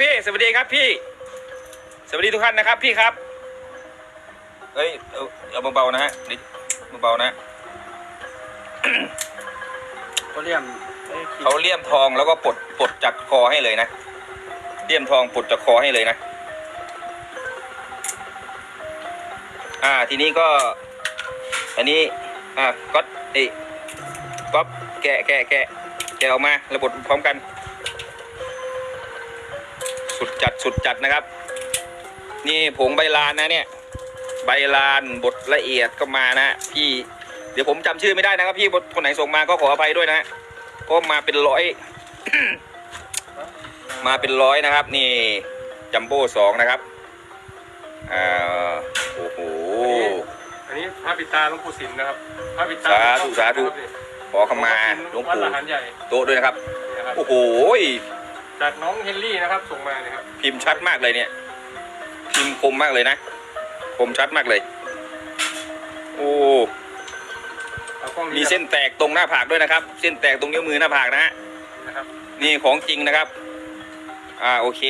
พี่ สวัสดีครับพี่ สวัสดีทุกท่านนะครับพี่ครับ เฮ้ย เอาเอาเบาๆนะฮะนิดเบาๆนะ เขาเรียมอ้ยขีดเขาเลี่ยมทองแล้วก็ปลดปลดจากคอให้เลยนะ เลี่ยมทองปลดจากคอให้เลยนะ อ่า ทีนี้ก็ อันนี้ อ่าก็ไอ้ก๊อปแกะแกะแกะแกะออกมาระบบพร้อมกัน สุดจัดสุดจัดนะครับ นี่ผงใบลานนะเนี่ย ใบลานบดละเอียดก็มานะพี่ เดี๋ยวผมจำชื่อไม่ได้นะครับ พี่คนไหนส่งมาก็ขออภัยด้วยนะก็มาเป็นร้อย มาเป็นร้อยนะครับ นี่จัมโบ้สองนะครับอ่าโอ้โหอันนี้พระปิดตาหลวงปู่สินนะครับพระปิดตาสาธุสาธุขอขมาหลวงวัดปู่ละหันใหญ่โต๊ะด้วยนะครับเนี่ยครับโอ้โห จากน้องเฮนรี่นะครับส่งมาเนี่ยครับพิมพ์ชัดมากเลยเนี่ย พิมพ์คมมากเลยนะคมชัดมากเลย โอ้เอากล้องมีเส้นแตกตรงหน้าผากด้วยนะครับ เส้นแตกตรงนิ้วมือหน้าผากนะฮะนะครับนี่ของจริงนะครับ อ่าโอเค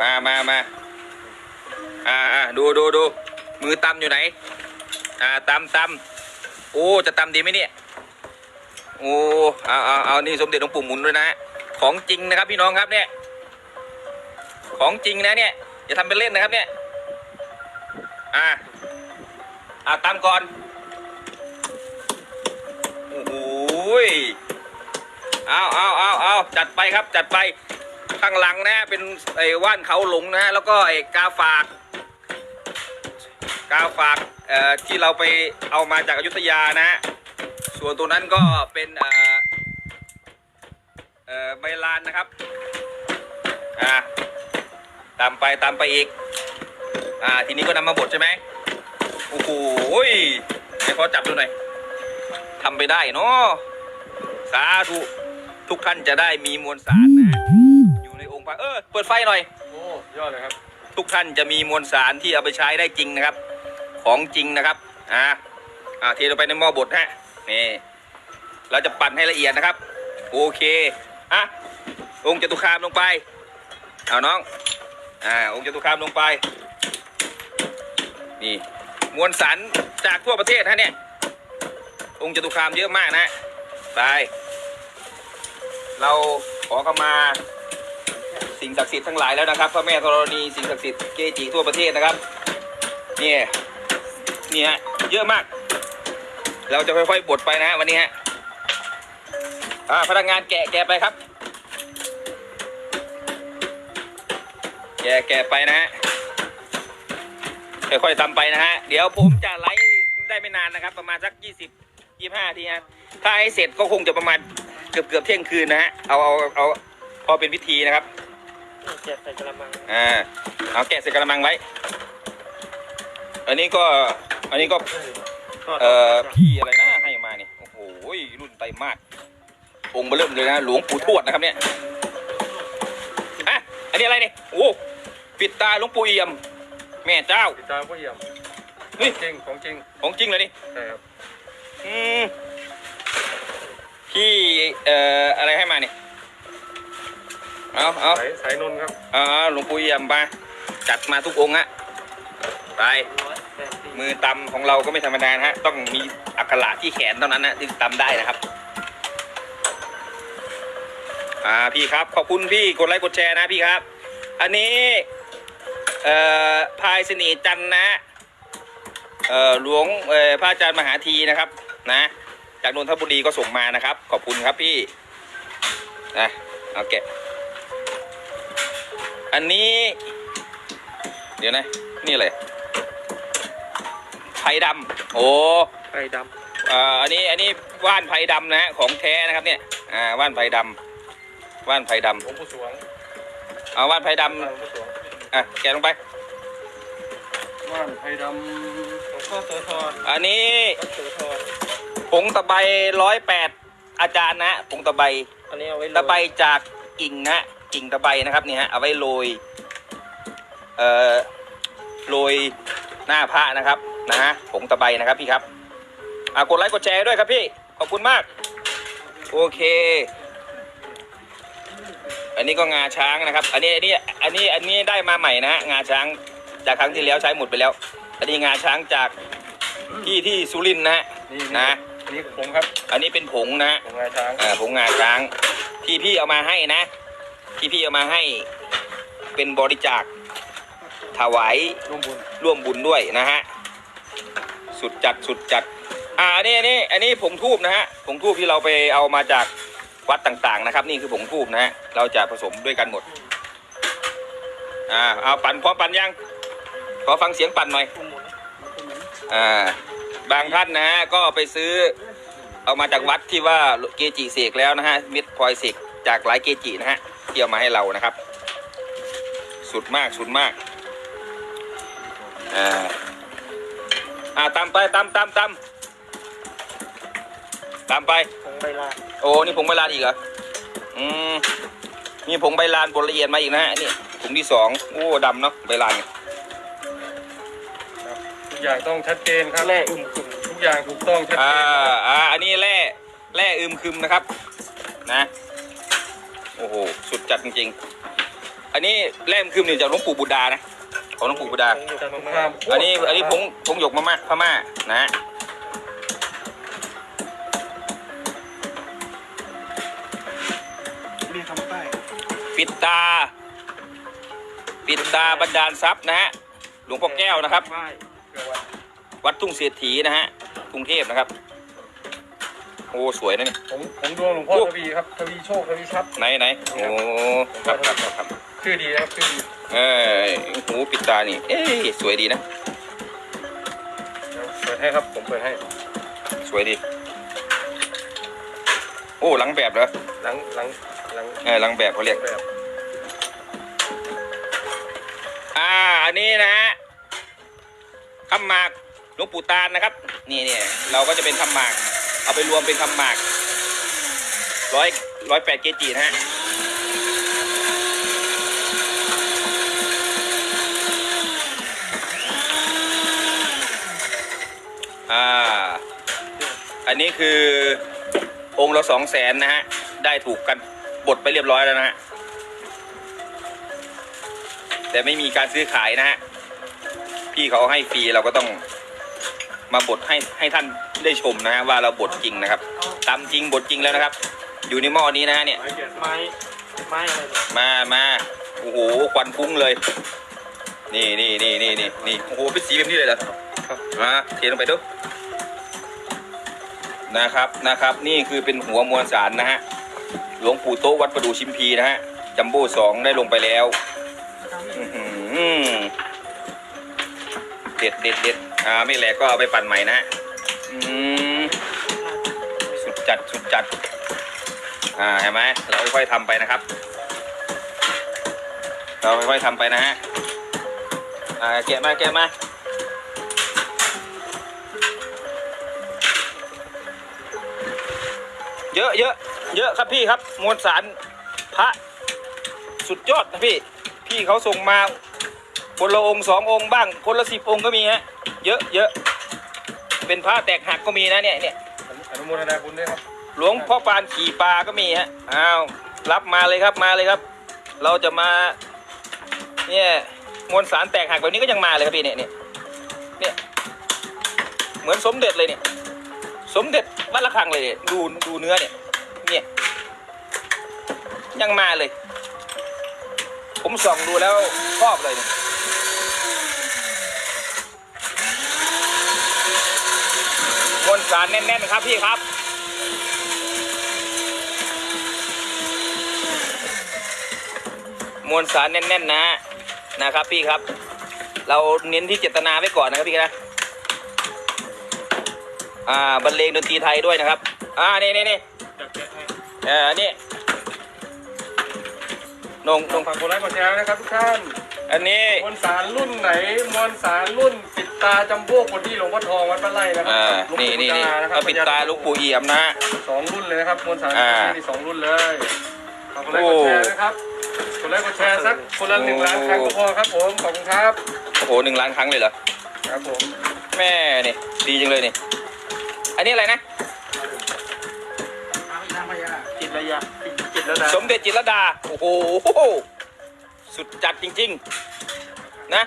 มามามาอ่าอ่าดูดูดูมือตำอยู่ไหน อ่าตำตำโอ้จะตำดีไหมเนี่ย โอ้เอาเอาเอานี่สมเด็จหลวงปู่หมุนด้วยนะ ของจริงนะครับพี่น้องครับเนี่ย ของจริงนะเนี่ยอย่าทำเป็นเล่นนะครับเนี่ย อ่าอ่าตำก่อน โอ้โหยเอาเอาเอาเอาจัดไปครับจัดไปข้างหลังนะเป็นไอ้ว่านเขาหลงนะ แล้วก็ไอ้กาฝาก กาฝากเอ่อที่เราไปเอามาจากอยุธยานะ ส่วนตัวนั้นก็เป็นเอ่อเอ่อใบลานนะครับอ่าตามไปตามไปอีกอ่าทีนี้ก็นำมาบดใช่ไหมโอ้โหยเดี๋ยวขอจับดูหน่อยทำไปได้เนาะสาธุทุกท่านจะได้มีมวลสารนะอยู่ในองค์พระเออเปิดไฟหน่อย โอ้ยอดเลยครับ ทุกท่านจะมีมวลสารที่เอาไปใช้ได้จริงนะครับ ของจริงนะครับอ่าอ่าเทลงไปในหม้อบดฮะ นี่ เราจะปั่นให้ละเอียดนะครับ โอเคอะองค์จตุคามลงไป เอาน้อง อ่า องค์จตุคามลงไป นี่ มวลสารจากทั่วประเทศฮะเนี่ย องค์จตุคามเยอะมากนะ ไป เราขอเข้ามา สิ่งศักดิ์สิทธิ์ทั้งหลายแล้วนะครับ พระแม่ธรณี สิ่งศักดิ์สิทธิ์เกจิทั่วประเทศนะครับ เนี่ย เนี่ย เยอะมาก เราจะค่อยๆบดไปนะฮะวันนี้ฮะอ่าพนักงานแกะแกะไปครับ แกะแกะไปนะฮะค่อยๆทำไปนะฮะเดี๋ยวผมจะไลฟ์ได้ไม่นานนะครับ ประมาณสักยี่สิบยี่ห้าทีฮะถ้าให้เสร็จก็คงจะประมาณเกือบเกือบๆเที่ยงคืนนะฮะเอาเอาเอาพอเป็นพิธีนะครับแกะใส่กระมังอ่าเอาแกะใส่กระมังไว้ อันนี้ก็อันนี้ก็ เอ่อพี่อะไรนะให้มาเนี่ยโอ้โหรุ่นไตรมาสองค์เบอร์เริ่มเลยนะ หลวงปู่ทวดนะครับเนี่ยอะอันนี้อะไรเนี่ยโอ้ปิดตาหลวงปู่เอี่ยม แม่เจ้าปิดตาพ่อเยี่ยมเฮ้ยจริงของจริงของจริงเลยนี่ใช่ครับอืมพี่เอ่ออะไรให้มาเนี่ยเอาเอาสายสายนนท์ครับ อ่าหลวงปู่เอี่ยมมาจัดมาทุกองค์ฮะไป มือตำของเราก็ไม่ธรรมดานะฮะ ต้องมีอักขระที่แขนเท่านั้นนะถึงตำได้นะครับ อ่าพี่ครับ ขอบคุณพี่กดไลค์กดแชร์นะพี่ครับ อันนี้ เอ่อพายเสน่ห์จันนะ เอ่อหลวงเอ่อพระอาจารย์มหาทีนะครับ นะ จากนนทบุรีก็ส่งมานะครับ ขอบคุณครับพี่นะเอาแกะอันนี้ เดี๋ยวนะ นี่อะไร ผ่ดำโอ้ไก่ดเอ่ออันนี้อันนี้ว่านไผ่ดำนะฮะของแท้นะครับเนี่ยอ่าว่านไผ่ดำว่านไผ่ดำหลวงปู่สวงำเอาว่านไผ่ดหลวงปู่สวงำอะแกะลงไปว่านไผ่ดำหลวงพ่อโสธรอันนี้วัดโสธรผงตะไบร้อยแปดอาจารย์นะผงตะไบ อันนี้เอาไว้ตะไบจากกิ่งนะฮะกิ่งตะไบนะครับเนี่ยฮะเอาไว้โรยเอ่อโรยหน้าพระนะครับ นะฮะผงตะไบนะครับพี่ครับอ่ากดไลค์กดแชร์ด้วยครับพี่ ขอบคุณมาก โอเค อันนี้ก็งาช้างนะครับ อันนี้อันนี้อันนี้อันนี้ได้มาใหม่นะฮะงาช้างจากครั้งที่แล้วใช้หมดไปแล้ว อันนี้งาช้างจากที่ที่สุรินทร์นะฮะนี่นะ นี่ผมครับอันนี้เป็นผงนะฮะผมงาช้างอ่าผงงาช้างที่พี่เอามาให้นะ ที่พี่เอามาให้เป็นบริจาคถวายร่วมบุญร่วมบุญด้วยนะฮะ สุดจัดสุดจัด อ่าอันนี้อันนี้อันนี้ผงทูบนะฮะผงทูบที่เราไปเอามาจากวัดต่างๆนะครับ นี่คือผงทูบนะฮะเราจะผสมด้วยกันหมด อ่าเอาปั่นพร้อมปั่นยังขอฟังเสียงปั่นหน่อยอ่าบางท่านนะฮะก็ไปซื้อเอามาจากวัดที่ว่าเกจิเสกแล้วนะฮะมิตรพลอยเสกจากหลายเกจินะฮะที่เอามาให้เรานะครับ สุดมากสุดมากอ่า อ่าตามไปตามตามตามตามไป ผงใบลานโอ้นี่ผงใบลานอีกเหรออืมมีผงใบลานบดละเอียดมาอีกนะฮะนี่ถุงที่สองโอ้ดำเนาะใบลานเนี่ยทุกอย่างต้องชัดเจนครับแร่อึมครึมทุกอย่างถูกต้องชัดอ่าเจนครับอ่าอันนี้แร่แร่อึมครึมนะครับ นะโอ้โหสุดจัดจริงๆอันนี้แร่อึมครึมนี่จากหลวงปู่บุดานะ ของหลวงปู่บุดาผงอยู่จากตสรงงนั้ครามนอันนี้อันนี้ผงผงหยกมาม่าพม่านะฮะมีคำใต้ปิดตา ปิดตาบรรดาลทรัพย์นะฮะหลวงพ่อแก้วนะครับไหว้เกลือวันวัดทุ่งเศรษฐีนะฮะกรุงเทพนะครับโอ้สวยนะนี่ผมผมดวงหลวงพ่อทวีครับทวีโชคทวีทรัพย์ไหนไหนโอ้ครับครับครับครับชื่อดีนะครับชื่อดี เออหูปิดตานี่ เอ๊ะสวยดีนะเดี๋ยวเปิดให้ครับ ผมเปิดให้ สวยดี โอ้หลังแบบเหรอหลังหลังหลังเออหลังแบบเขาเรียก แบบอ่าอันนี้นะฮะคำหมากหลวงปู่ตาลนะครับ นี่เนี่ยเราก็จะเป็นคำหมาก เอาไปรวมเป็นคำหมากร้อยร้อยแปดเกจินะฮะ อ่า อันนี้คือองค์ละสองแสนนะฮะ ได้ถูกกันบดไปเรียบร้อยแล้วนะฮะ แต่ไม่มีการซื้อขายนะฮะ พี่เขาให้ฟรีเราก็ต้องมาบดให้ให้ท่านได้ชมนะฮะว่าเราบดจริงนะครับตำจริงบดจริงแล้วนะครับ อยู่ในหม้อนี้นะฮะเนี่ย ไม้เกียรติไม้ไม้อะไรเนี่ยมามาโอ้โหควันฟุ้งเลย นี่นี่นี่นี่นี่นี่โอ้โหเป็นสีแบบนี้เลยเหรอครับมาเทลงไปดูนะครับนะครับ นี่คือเป็นหัวมวลสารนะฮะหลวงปู่โตะวัดประดูชิมพีนะฮะจัมโบ้สองได้ลงไปแล้วอื้อหือเด็ดเด็ดเด็ดอ่าไม่แหลกก็เอาไปปั่นใหม่นะฮะอืมสุดจัดสุดจัด อ่าเห็นไหมเราค่อยๆทำไปนะครับ เราค่อยๆทำไปนะฮะ อ่าแกะมาแกะมาเยอะเยอะเยอะครับพี่ครับ มวลสารพระสุดยอดนะพี่ พี่เขาส่งมาคนละองค์สององค์บ้าง คนละสิบองค์ก็มีฮะ เยอะเยอะ เป็นพระแตกหักก็มีนะเนี่ยเนี่ยอนุโมทนาบุญด้วยครับ หลวงพ่อปานขี่ปลาก็มีฮะ อ้าว รับมาเลยครับมาเลยครับ เราจะมา เนี่ย มวลสารแตกหักแบบนี้ก็ยังมาเลยครับพี่เนี่ยเนี่ยเนี่ยเหมือนสมเด็จเลยเนี่ย สมเด็จวัดระฆังเลยเนี่ยดูดูเนื้อเนี่ยเนี่ยยังมาเลย ผมส่องดูแล้วชอบเลยเนี่ยมวลสารแน่นๆครับพี่ครับมวลสารแน่นๆนะฮะ นะครับพี่ครับ เราเน้นที่เจตนาไว้ก่อนนะครับพี่นะอ่าบรรเลงดนตรีไทยด้วยนะครับ อ่านี่นี่นี่เดี๋ยวแกะให้เออนี่นงนงฝากกดไลค์กดแชร์นะครับทุกท่าน อันนี้มวลสารรุ่นไหนมวลสารรุ่นปิดตาจัมโบ้คนที่หลวงพ่อทองวัดบ้านไร่นะครัอ่าหลวงนี่ปู่นี่ดานี่นะครัก็ปิดตาหลูกปู่เอี่ยมนะฮะสองรุ่นเลยนะครับมวลสารอ่าที่สองรุ่นเลยฝากกดไลค์กดแชร์นะครับก ดไลค์กดแชร์สักคนละหนึ่งล้านครั้งก็พอครับผม ขอบคุณครับ โอ้โหหนึ่งล้านครั้งเลยเหรอ ครับผม แม่นี่ดีจังเลยนี่ อันนี้อะไรนะนางพญาจิตระยะจิตแล้วนะสมเด็จจิตรลดา โอ้โห สุดจัดจริง ๆ นะ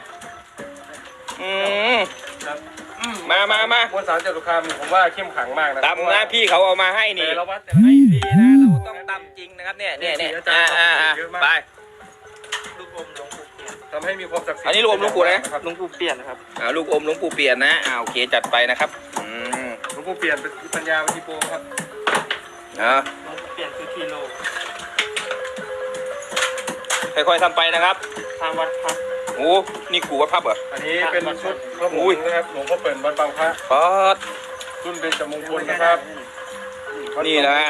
อืม ครับอืมามามามวลสารจตุคามนี่ผมว่าเข้มขังมากนะตำนะพี่เขาเอามาให้นี่แต่เราวัดแต่ให้ดีนะ เราต้องตำจริงนะครับเนี่ยเนี่ยเนี่ยอ่าอ่าอ่าไป ทำให้มีความศักดิ์สิทธิ์อันนี้รวมหลวงปู่นะครับหลวงปู่เปลี่ยนนะครับอ่าลูกอมหลวงปู่เปลี่ยนนะอ่าโอเคจัดไปนะครับอืมหลวงปู่เปลี่ยนเป็นปัญญาวิธีโปครับนะหลวงปู่เปลี่ยนคือกิโลค่อยๆทำไปนะครับทางวัดพักโอ้นี่กูวัดพับเหรออันนี้เป็นชุดพระผอุ้งยนะครับหลวงพ่อเปิ่นวัดบางพระป๊อด รุ่นเป็นจมงคลนะครับนี่นะฮะ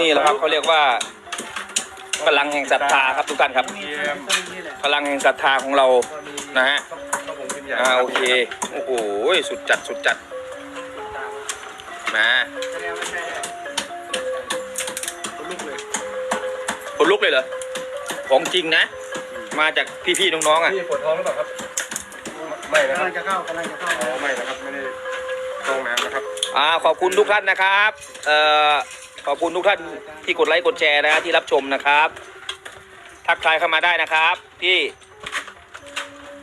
นี่แหละครับเขาเรียกว่า พลังแห่งศรัทธาครับทุกท่านครับเทียมพลังแห่งศรัทธาของเราก็มีนะฮะพระผงพิมพ์ใหญ่อ่าโอเคโอ้โหสุดจัดสุดจัดมาลูกเลยคนลุกเลยเหรอของจริงนะ มาจากพี่ๆน้องๆอะพี่ปวดท้องหรือเปล่าครับไม่นะคกำรัลับงจะเข้ากำลังจะเข้าอ๋อไม่นะครับไม่ได้เข้าห้องน้ำนะครับอ่าขอบคุณทุกท่านนะครับ เอ่อ ขอบคุณทุกท่านที่กดไลค์กดแชร์นะที่รับชมนะครับ ทักทายเข้ามาได้นะครับที่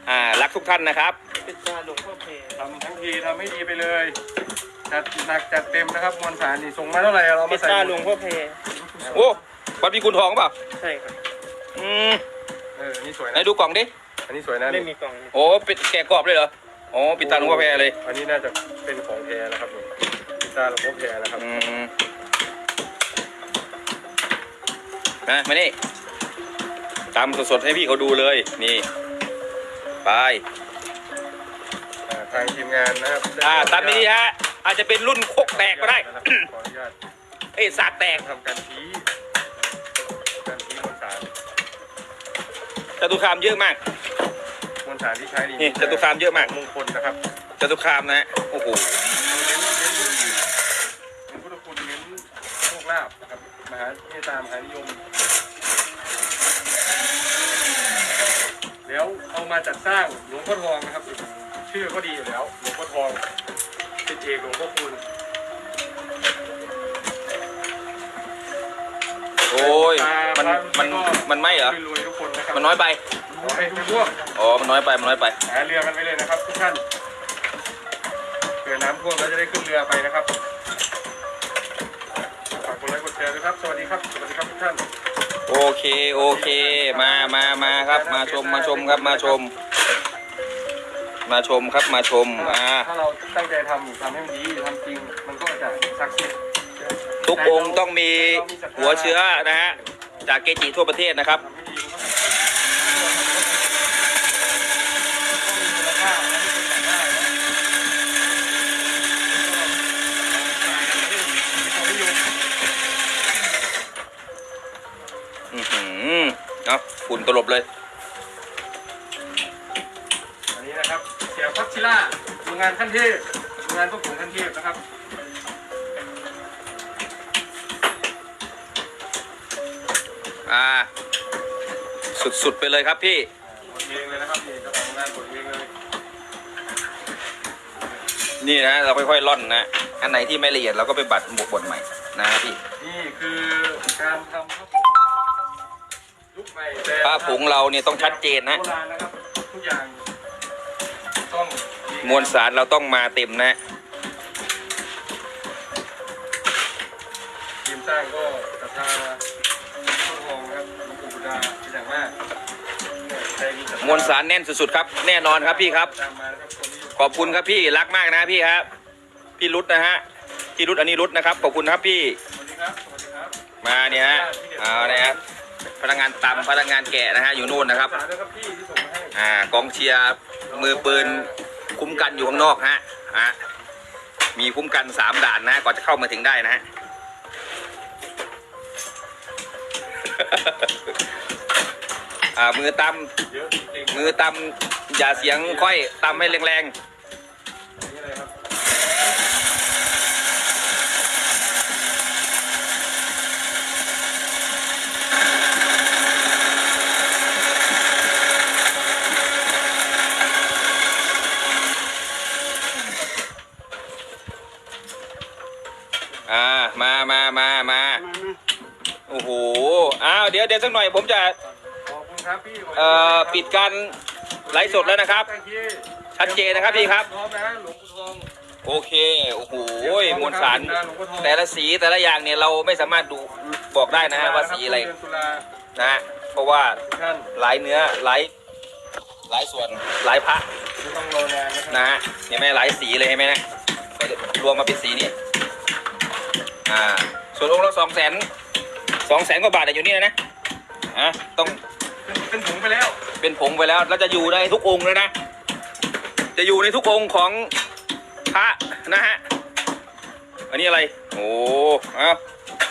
อ่ารักทุกท่านนะครับเป็นตาหลวงพ่อเพลทำทั้งทีทำให้ดีไปเลยจัดหนักจัดเต็มนะครับมวลสารนี่ส่งมาเท่าไหร่เราเป็มานใส่ตาหลวงพ่อเพลโอ้บัตรมีคุณทองเปล่าใช่ครับอืมเอออันนี่สวยไหนนะดูกล่องดิอันนี้สวยนะไม่มีกล่องโอ้เป็นแกะกรอบเลยเหรออ๋อปิดตาหลวงพ่อแพรเลยอันนี้น่าจะเป็นของแท้นะครับนี่พิซซ่าหลวงพ่อแพรนะครับอืม นะมานี่ตำสดๆให้พี่เขาดูเลย นี่ ไปอ่าทางทีมงานนะครับอ่าตามนี้ฮะ อาจจะเป็นรุ่นโคกแตกก็ได้ นะครับขออนุญาตเอ้ยสากแตกทำการชี้การชี้มวลสารจตุคามเยอะมาก มวลสารที่ใช้นี่จตุคามเยอะมาก มงคลนะครับจตุคามนะโอ้โห เน้นเน้นพุทธคุณเน้นพุทธคุณเน้นโชคลาภนะครับมหาเมตตามหานิยม แล้ว เอามาจัดสร้างหลวงพ่อทองนะครับ ชื่อก็ดีอยู่แล้ว หลวงพ่อทองเป็นเอกหลวงพ่อคุณโอ้ยมันมันมันไม่เหรอรวยๆทุกคนนะครับมันน้อยไปขอให้ทุกพวกอ๋อมันน้อยไปมันน้อยไปหาเรือกันไปเลยนะครับทุกท่านเกิดน้ำท่วมแล้วจะได้ขึ้นเรือไปนะครับฝากกดไลค์กดแชร์ด้วยครับ สวัสดีครับ สวัสดีครับทุกท่าน โอเคโอเค มามามาครับ มาชมมาชมครับมาชม มาชมครับมาชมอ่าถ้าเราตั้งใจทำทำให้มันดีทำจริงมันก็จะศักดิ์สิทธิ์ทุกองค์ต้องมีหัวเชื้อนะฮะจากเกจิทั่วประเทศนะครับ ตลบเลย อันนี้นะครับเสียพัชชิล่าโรงงานขั้นเทพโรงงานพวกผมขั้นเทพนะครับอ่า สุดๆไปเลยครับพี่บทเองเลยนะครับนี่เจ้าของงานบทเองเลยนี่นะเราค่อยๆล่อนนะอันไหนที่ไม่ละเอียดเราก็ไปบัดบวกบทใหม่นะพี่ นี่คือการทำข้าวผง ยุคใหม่แต่ผ้าผงเราเนี่ยต้องชัดเจนนะ โบราณนะครับทุกอย่างต้องมวลสารเราต้องมาเต็มนะ ทีมสร้างก็ศรัทธาต้นทองนะครับหลวงปู่บุดาเป็นอย่างมากใจดีศทธมวลสารแน่นสุดๆครับ แน่นอนครับพี่ครับ ตามมานะครับคนนี้ขอบคุณครับพี่รักมากนะพี่ครับพี่รุดนะฮะพี่รุดอันนี้รุดนะครับขอบคุณครับพี่สวัสดีครับสวัสดีครับ มาเนี่ยฮะเอาเนี่ยครับ พนักงานตำพนักงานแกะนะฮะอยู่นู่นนะครับอ่ากองเชียร์มือปืนคุ้มกันอยู่ข้างนอกฮะฮะมีคุ้มกันสามด่านนะก่อนจะเข้ามาถึงได้นะฮะอ่ามือตำมือตำอย่าเสียงค่อยตำให้แรงๆ ยวเดี๋ยวสักหน่อยผมจะขอบคุณครับพี่ขบคุณเอ่อครับปิดการไลฟ์สดแล้วนะครับตั้งที่ชัดเจนนะครับพี่ครับ พร้อมนะหลวงปู่ทองโอเคโอ้โหมวลสารหลวงปู่ทองแต่ละสีแต่ละอย่างเนี่ยเราไม่สามารถดูบอกได้นะฮะว่าสีอะไรเดืนตุลานะฮะเพราะว่าทุกท่านหลายเนื้อหลายหลายส่วนหลายพระไม่ต้องรอนานนะครับนะฮะเห็นไหมหลายสีเลยเห็นไหมนะรวมมาเป็นสีนี้อ่าส่วนองค์ละสองแสนสองแสนกว่าบาทแต่อยู่นี่นะ อะต้องเป็นเป็นถุงไปแล้ว เป็นผงไปแล้ว แล้วจะอยู่ในทุกองค์เลยนะ จะอยู่ในทุกองค์ของพระนะฮะ อันนี้อะไร โอ้เอา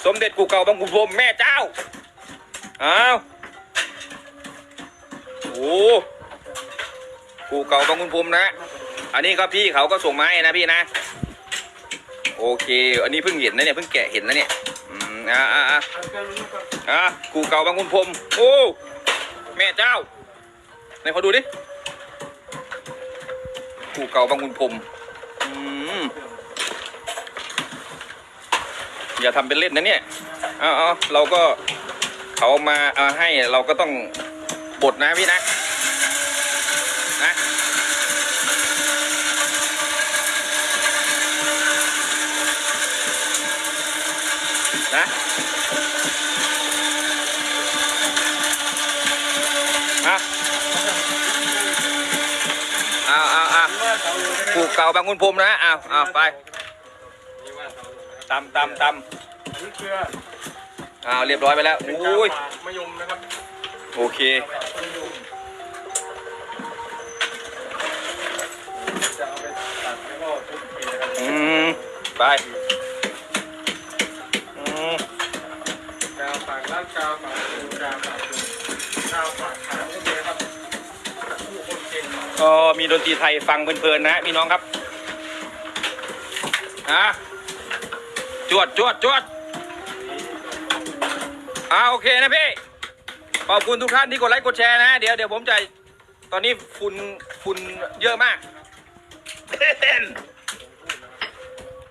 สมเด็จกูเก่าบางกุพรมแม่เจ้าเอาโอ้กูเก่าบางกุพรมนะ อันนี้ก็พี่เขาก็ส่งมาให้นะพี่นะ โอเค อันนี้เพิ่งเห็นนะเนี่ย เพิ่งแกะเห็นนะเนี่ย อ่าอ่าอ่าอันเกินลูกกับอะกูเก่าบางคุณพรมโอ้แม่เจ้าไหนขอดูดิกูเก่าบางคุณพรมอืมอย่าทำเป็นเล่นนะเนี่ยเอาเอาเราก็เขามาเอาให้เราก็ต้องบดนะพี่นะนะอะเอาเอาเอา มีว่านเสาหลวงกูเก่าบางคุณพรมนะเอาเอาไปมีว่านเสาหลวงนะครับตำตำตอันนี้เกลือำเอาเรียบร้อยไปแล้วเป็นโอ้ยกาฝากมะยมนะครับโอเค มะยมจะเอาไปตัดแล้วก็ทุบทีนะครับ อืม ไป ก็มีดนตรีไทยฟังเพลินๆนะพี่น้องครับฮะจวดจวดจวดอ่าโอเคนะพี่ขอบคุณทุกท่านที่กดไลค์กดแชร์นะ เดี๋ยวเดี๋ยวผมจะตอนนี้ฝุ่นฝุ่นเยอะมาก